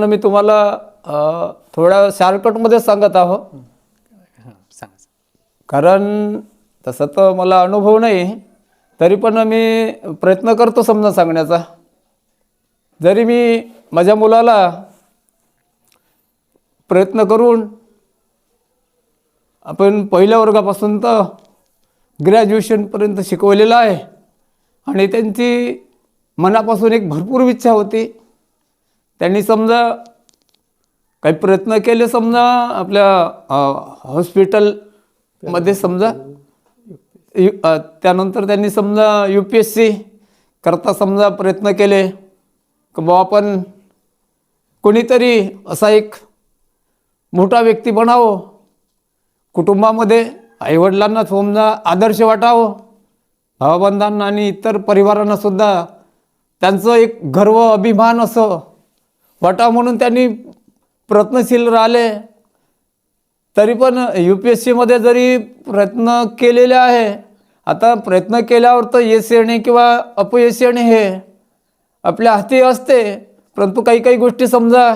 मी तुम्हाला थोड्या शॉर्टकटमध्ये सांगत आहो. कारण तसं तर मला अनुभव नाही तरी पण मी प्रयत्न करतो समजा सांगण्याचा. जरी मी माझ्या मुलाला प्रयत्न करून आपण पहिल्या वर्गापासून तर ग्रॅज्युएशनपर्यंत शिकवलेलं आहे आणि त्यांची मनापासून एक भरपूर इच्छा होती. त्यांनी समजा काही प्रयत्न केले समजा आपल्या हॉस्पिटलमध्ये समजा यु त्यानंतर त्यांनी समजा यू पी एस सी करता समजा प्रयत्न केले की बुवा आपण कोणीतरी असा एक मोठा व्यक्ती बनावं कुटुंबामध्ये आईवडिलांना समजा आदर्श वाटावं भावबंधांना आणि इतर परिवारांनासुद्धा त्यांचं एक गर्व अभिमान असं वाटावं म्हणून त्यांनी प्रयत्नशील राहिले. तरी पण यू पी एस सीमध्ये जरी प्रयत्न केलेले आहे आता प्रयत्न केल्यावर तर यश येणे किंवा अपयश येणे हे आपल्या हाती असते. परंतु काही काही गोष्टी समजा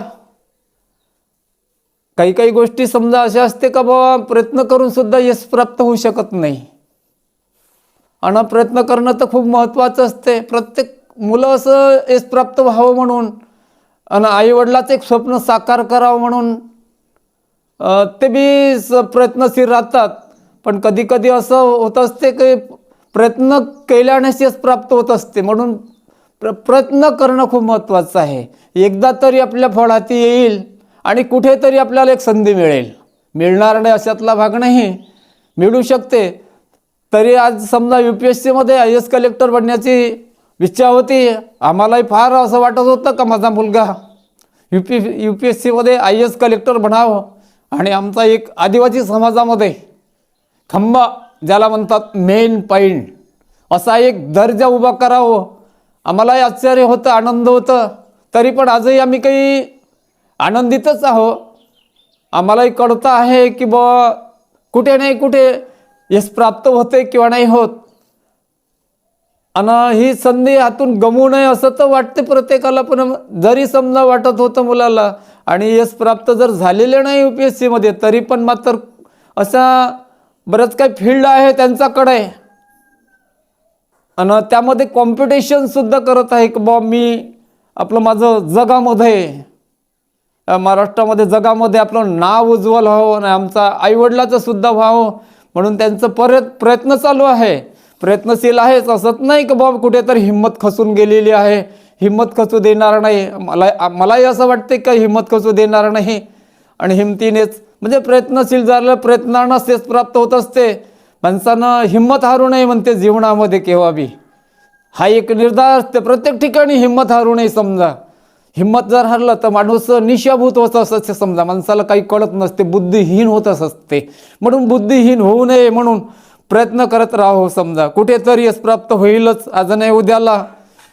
काही काही गोष्टी समजा अशा असते का बाबा प्रयत्न करून सुद्धा यश प्राप्त होऊ शकत नाही. आणि प्रयत्न करणं तर खूप महत्त्वाचं असते. प्रत्येक मुलं असं यश प्राप्त व्हावं म्हणून आणि आईवडिलाचं एक स्वप्न साकार करावं म्हणून ते बी स प्रयत्नशील राहतात. पण कधी कधी असं होत असते की प्रयत्न केल्यानेच यश प्राप्त होत असते. म्हणून प्र प्रयत्न करणं खूप महत्त्वाचं आहे. एकदा तरी आपल्या फळाती येईल आणि कुठेतरी आपल्याला एक संधी मिळेल. मिळणार नाही अशातला भाग नाही. मिळू शकते. तरी आज समजा यू पी एस सीमध्ये आय एस कलेक्टर बनण्याची इच्छा होती आम्हालाही फार असं वाटत होतं का माझा मुलगा? U P U P S सीमध्ये आय एस कलेक्टर बनावं आणि आमचा एक आदिवासी समाजामध्ये खंबा ज्याला म्हणतात मेन पॉईंट असा एक दर्जा उभा करावं. आम्हालाही आश्चर्य होतं आनंद होतं. तरी पण आजही आम्ही काही आनंदितच आहो आम्हालाही कळतं आहे की बुवा कुठे नाही कुठे यश प्राप्त होते किंवा नाही होत. आणि ही संधी हातून गमवू नये असं तर वाटते प्रत्येकाला पण जरी समजा वाटत होतं मुलाला आणि यश प्राप्त जर झालेले नाही यू पी एस सीमध्ये तरी पण मात्र अशा बरंच काही फील्ड आहे त्यांच्याकडे. आणि त्यामध्ये कॉम्पिटिशनसुद्धा करत आहे की बा मी आपलं माझं जगामध्ये महाराष्ट्रामध्ये जगामध्ये आपलं नाव उज्ज्वल व्हावं आणि आमचा आईवडिलाचं सुद्धा व्हावं म्हणून त्यांचं परत प्रयत्न चालू आहे. प्रयत्नशील आहेच असत नाही की बाबा? कुठेतरी हिंमत खसून गेलेली आहे. हिंमत खचू देणार नाही. मला मलाही असं वाटते का हिंमत खचू देणार नाही? आणि हिमतीनेच म्हणजे प्रयत्नशील झालं प्रयत्नांना तेच प्राप्त होत असते. माणसानं हिंमत हारू नये म्हणते जीवनामध्ये केव्हा बी. हा एक निर्धार असते. प्रत्येक ठिकाणी हिंमत हारू नये समजा. हिंमत जर हरलं तर माणूस निशाभूत होत असते समजा. माणसाला काही कळत नसते. बुद्धिहीन होतच असते. म्हणून बुद्धिहीन होऊ नये म्हणून प्रयत्न करत राहो समजा. कुठेतरी यश प्राप्त होईलच. आज नाही उद्याला.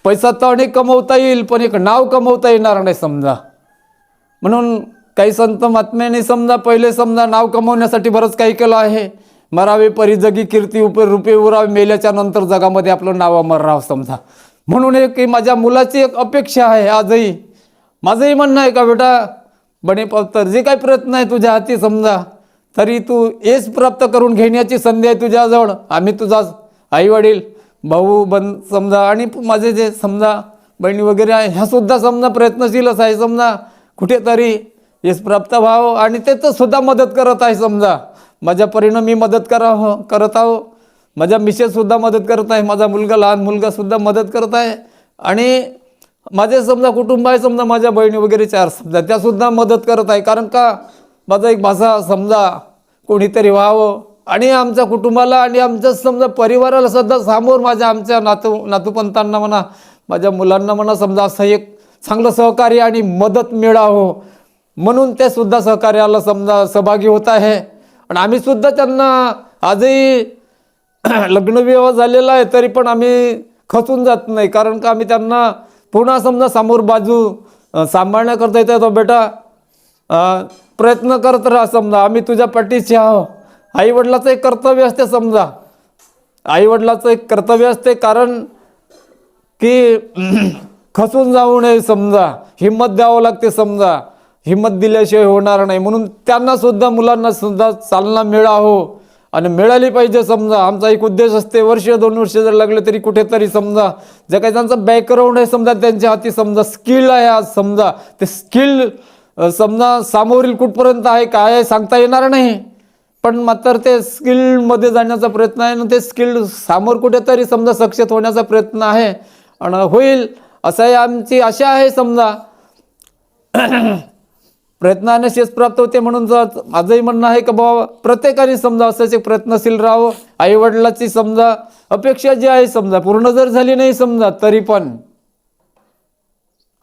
पैसा तर अनेक कमवता येईल पण एक नाव कमवता येणार नाही समजा. म्हणून काही संत महात्म्याने समजा पहिले समजा नाव कमवण्यासाठी बरंच काही केलं आहे. मरावे परी जगी कीर्ती उप रुपे उरावे मेल्याच्या नंतर जगामध्ये आपलं नाव अमर राव समजा. म्हणून एक की माझ्या मुलाची एक अपेक्षा आहे आजही. माझंही म्हणणं आहे का बेटा बने पावतर जे काही प्रयत्न आहे तुझ्या हाती समजा. तरी तू यश प्राप्त करून घेण्याची संधी आहे तुझ्याजवळ. आम्ही तुझा आई वडील भाऊ बन समजा आणि माझे जे समजा बहिणी वगैरे आहे ह्यासुद्धा समजा प्रयत्नशीलच आहे समजा. कुठेतरी यश प्राप्त व्हावं आणि त्याचंसुद्धा मदत करत आहे समजा. माझ्या परीनं मी मदत करावं हो, करत आहो. माझ्या मिसेससुद्धा मदत करत आहे माझा मुलगा लहान मुलगासुद्धा मदत करत आहे. आणि माझे समजा कुटुंब आहे समजा माझ्या बहिणी वगैरे चार समजा त्यासुद्धा मदत करत आहे. कारण का? माझा एक माझा समजा कोणीतरी व्हावं आणि आमच्या कुटुंबाला आणि आमच्या समजा परिवाराला सुद्धा समोर माझ्या आमच्या नातू नातूपंतांना म्हणा माझ्या मुलांना म्हणा समजा असं एक चांगलं सहकार्य आणि मदत मिळावं. म्हणून ते सुद्धा सहकार्याला समजा सहभागी होत आहे. आणि आम्ही सुद्धा त्यांना आजही लग्नविवाह झालेला आहे तरी पण आम्ही खचून जात नाही. कारण का आम्ही त्यांना पुन्हा समजा समोर बाजू सांभाळण्याकरता येतो बेटा प्रयत्न करत राहा समजा. आम्ही तुझ्या पाठीशी आहो. आईवडिलाचं एक कर्तव्य असते समजा. आईवडिलाचं एक कर्तव्य असते कारण की खचून जाऊ नये समजा. हिंमत द्यावं लागते समजा. हिंमत दिल्याशिवाय होणार नाही. म्हणून त्यांनासुद्धा मुलांनासुद्धा चालना मिळावं. आणि मिळाली पाहिजे समजा. आमचा एक उद्देश असते वर्ष दोन वर्ष जर लागले तरी कुठेतरी समजा. जे काही त्यांचं बॅकग्राऊंड आहे समजा त्यांच्या हाती समजा स्किल आहे आज समजा. ते स्किल समजा सामोरील कुठपर्यंत आहे काय आहे सांगता येणार नाही. पण मात्र ते स्किलमध्ये जाण्याचा प्रयत्न आहे आणि ते स्किल समोर कुठेतरी समजा सक्षत होण्याचा प्रयत्न आहे आणि होईल असंही आमची आशा आहे समजा. प्रयत्नाने शेष प्राप्त होते म्हणून जर माझंही म्हणणं आहे की बाबा प्रत्येकाने समजा असंच एक प्रयत्नशील राहावं. आईवडिलाची समजा अपेक्षा जी आहे समजा पूर्ण जर झाली नाही समजा तरी पण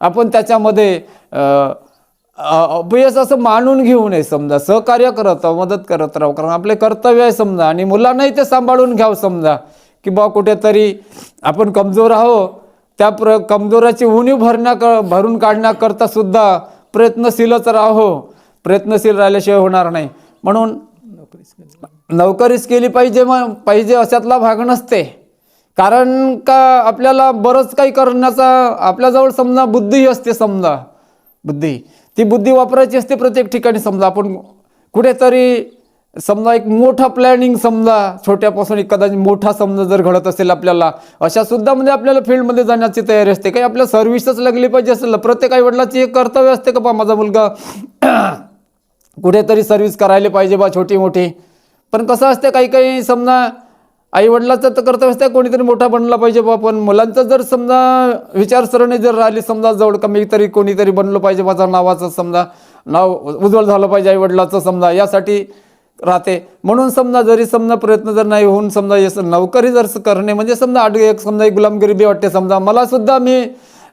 आपण त्याच्यामध्ये अपयश असं मानून घेऊ नये समजा. सहकार्य करत राहू मदत करत राहू. कारण आपले कर्तव्य आहे समजा. आणि मुलांनाही ते सांभाळून घ्यावं समजा. की बा कुठेतरी आपण कमजोर आहो त्या प्र कमजोराची उणीव भरण्या भरून काढण्याकरता सुद्धा प्रयत्नशीलच राहो. प्रयत्नशील राहिल्याशिवाय होणार नाही. म्हणून नोकरीच केली पाहिजे मग पाहिजे अशातला भाग नसते. कारण का आपल्याला बरंच काही करण्याचा आपल्याजवळ समजा बुद्धी असते समजा. बुद्धी. ती बुद्धी वापरायची असते प्रत्येक ठिकाणी समजा. आपण कुठेतरी समजा एक मोठा प्लॅनिंग समजा छोट्यापासून एक कदाचित मोठा समजा जर घडत असेल आपल्याला अशा सुद्धा म्हणजे आपल्याला फील्डमध्ये जाण्याची तयारी असते. काही आपल्या सर्व्हिसच लागली पाहिजे असेल प्रत्येक आई वडिलाची एक कर्तव्य असते का बा माझा मुलगा कुठेतरी सर्व्हिस करायला पाहिजे बा छोटी मोठी पण कसं असते काही काही समजा आई वडिलाचं तर कर्तव्य असतं कोणीतरी मोठा बनला पाहिजे बा पण मुलांचं जर समजा विचारसरणी जर राहिली समजा जवळ कमी तरी कोणीतरी बनलं पाहिजे माझा नावाचं समजा नाव उज्ज्वल झालं पाहिजे आई वडिलाचं समजा यासाठी राहते. म्हणून समजा जरी समजा प्रयत्न जर नाही होऊन समजा यस नोकरी जर करणे म्हणजे समजा आठ एक समजा एक गुलामगिरी बी वाटते समजा मला सुद्धा मी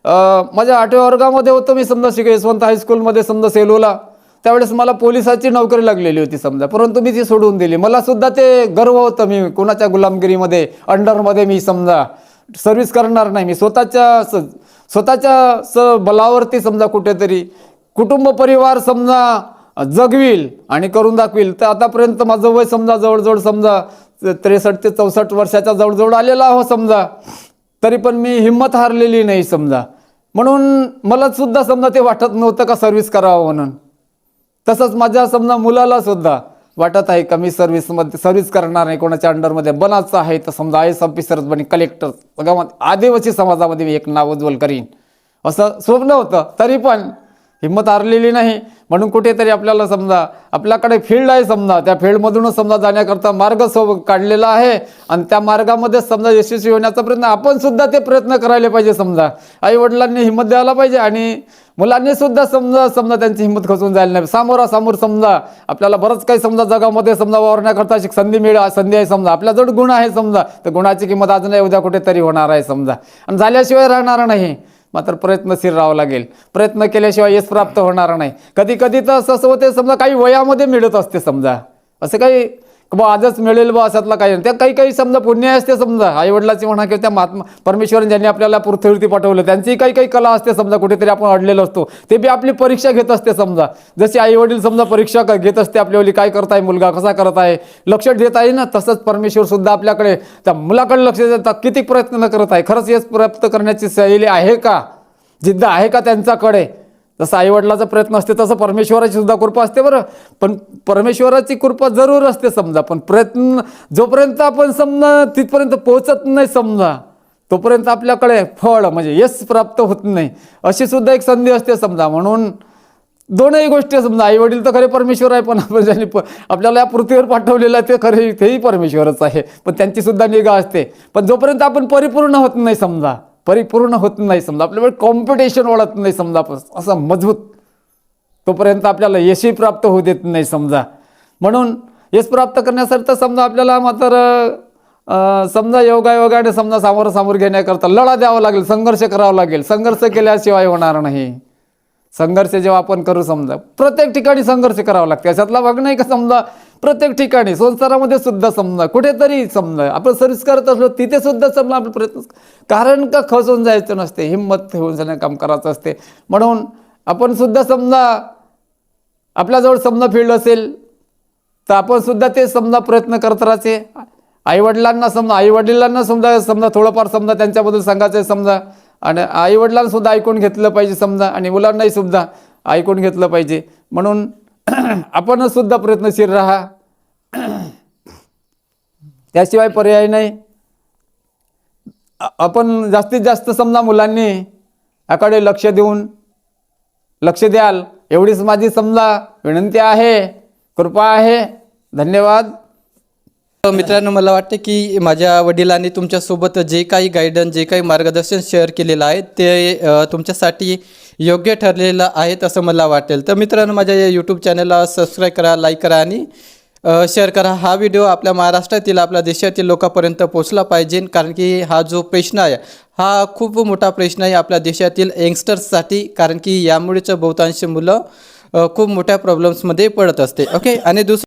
माझ्या आठव्या वर्गामध्ये होतो मी समजा शिक यशवंत हायस्कूलमध्ये समजा सेलोला त्यावेळेस मला पोलिसाची नोकरी लागलेली होती समजा. परंतु मी ती सोडून दिली. मला सुद्धा ते गर्व होतं. मी कोणाच्या गुलामगिरीमध्ये अंडरमध्ये मी समजा सर्व्हिस करणार नाही. मी स्वतःच्या स स्वतःच्या स बलावरती समजा कुठेतरी कुटुंब परिवार समजा जगविल आणि करून दाखवील. तर आतापर्यंत माझं वय समजा जवळजवळ समजा त्रेसष्ट ते चौसष्ट वर्षाच्या जवळजवळ आलेला हो समजा. तरी पण मी हिंमत हारलेली नाही समजा. म्हणून मला सुद्धा समजा ते वाटत नव्हतं का सर्व्हिस करावं म्हणून. तसंच माझ्या समजा मुलाला सुद्धा वाटत आहे का मी सर्व्हिसमध्ये सर्व्हिस करणार नाही कोणाच्या अंडरमध्ये बनायचं आहे तर समजा आय एस ऑफिसरच बने कलेक्टर गावात आदिवासी समाजामध्ये मी एक नाव उज्ज्वल करीन. असं स्वप्न होतं तरी पण हिंमत हारलेली नाही. म्हणून कुठेतरी आपल्याला समजा आपल्याकडे फील्ड आहे समजा त्या फील्डमधूनच समजा जाण्याकरता मार्ग सो काढलेला आहे. आणि त्या मार्गामध्ये समजा यशस्वी होण्याचा प्रयत्न आपण सुद्धा ते प्रयत्न करायला पाहिजे समजा. आई वडिलांनी हिंमत द्यायला पाहिजे आणि मुलांनी सुद्धा समजा समजा त्यांची हिंमत खचून जायला नाही. सामोरासमोर समजा आपल्याला बरंच काही समजा जगामध्ये समजा वावरण्याकरता अशी संधी मिळा संधी आहे समजा. आपल्याजवळ गुण आहे समजा. तर गुणाची किंमत आज नाही उद्या कुठेतरी होणार आहे समजा. आणि झाल्याशिवाय राहणार नाही. मात्र प्रयत्नशील राहावं लागेल. प्रयत्न केल्याशिवाय यश प्राप्त होणार नाही. कधी कधी तर असं असं होते समजा काही वयामध्ये मिळत असते समजा. असं काही बा आजच मिळेल बा असातला काही. नाही त्या काही काही समजा पुण्य असते समजा. आईवडिलाची म्हणा किंवा त्या महात्मा परमेश्वरन ज्यांनी आपल्याला पृथ्वीवरती पाठवलं त्यांची काही काही कला असते समजा कुठेतरी आपण अडलेलो असतो. ते बी आपली परीक्षा घेत असते समजा. जशी आईवडील समजा परीक्षा क- घेत असते आपल्यावली काय करताय मुलगा कसा करत आहे लक्ष देत आहे ना तसंच परमेश्वर सुद्धा आपल्याकडे त्या मुलाकडे लक्ष देतात किती प्रयत्न करत आहे. खरंच यश प्राप्त करण्याची शैली आहे का? जिद्द आहे का त्यांच्याकडे? जसं आईवडिलाचा प्रयत्न असते तसं परमेश्वराची सुद्धा कृपा असते बरं. पण परमेश्वराची कृपा जरूर असते समजा. पण प्रयत्न जोपर्यंत आपण समजा तिथपर्यंत पोहोचत नाही समजा तोपर्यंत आपल्याकडे फळ म्हणजे यश प्राप्त होत नाही. अशी सुद्धा एक संधी असते समजा. म्हणून दोनही गोष्टी समजा. आई वडील तर खरे परमेश्वर आहे पण आपण ज्यांनी प- आपल्याला या पृथ्वीवर पाठवलेलं आहे ते खरे तेही परमेश्वरच आहे. पण त्यांची सुद्धा निगा असते. पण जोपर्यंत आपण परिपूर्ण होत नाही समजा परिपूर्ण होत नाही समजा. आपल्याकडे कॉम्पिटिशन वाढत नाही समजा. आपण असं मजबूत तोपर्यंत आपल्याला यशही प्राप्त होऊ देत नाही समजा. म्हणून यश प्राप्त करण्यासाठी तर समजा आपल्याला मात्र समजा योगायोगाने समजा सामोरं सामोर घेण्याकरता लढा द्यावा लागेल संघर्ष करावा लागेल. संघर्ष केल्याशिवाय होणार नाही. संघर्ष जेव्हा आपण करू समजा प्रत्येक ठिकाणी संघर्ष करावा लागते. अशातला भाग नाही का समजा प्रत्येक ठिकाणी संसारामध्ये सुद्धा समजा कुठेतरी समजा आपण सर्विस करत असलो तिथे सुद्धा समजा आपण प्रयत्न कारण का खचून जायचं नसते हिंमत ठेवून जाणं काम करायचं असते. म्हणून आपण सुद्धा समजा आपल्याजवळ समजा फील्ड असेल तर आपण सुद्धा ते समजा प्रयत्न करत राहायचे. आईवडिलांना समजा आईवडिलांना समजा समजा थोडंफार समजा त्यांच्याबद्दल सांगायचं आहे समजा आणि आईवडिलांना सुद्धा ऐकून घेतलं पाहिजे समजा आणि मुलांनाही सुद्धा ऐकून घेतलं पाहिजे. म्हणून आपणच सुद्धा प्रयत्नशील राहा. त्याशिवाय पर्याय नाही. आपण जास्तीत जास्त समजा मुलांनी याकडे लक्ष देऊन लक्ष द्याल. एवढीच माझी समजा विनंती आहे. कृपा आहे. धन्यवाद. तर मित्रांनो मला वाटते की माझ्या वडिलांनी तुमच्यासोबत जे काही गायडन्स जे काही मार्गदर्शन शेअर केलेलं आहे ते तुमच्यासाठी योग्य ठरलेलं आहे असं मला वाटेल. तर मित्रांनो माझ्या या यूट्यूब चॅनलला सबस्क्राईब करा लाईक करा आणि शेअर करा. हा व्हिडिओ आपल्या महाराष्ट्रातील आपल्या देशातील लोकांपर्यंत पोचला पाहिजे. कारण की हा जो प्रश्न आहे हा खूप मोठा प्रश्न आहे आपल्या देशातील यंगस्टर्ससाठी कारण की यामुळेच बहुतांश मुलं खूप मोठ्या प्रॉब्लेम्समध्ये पडत असते. ओके आणि दुसरं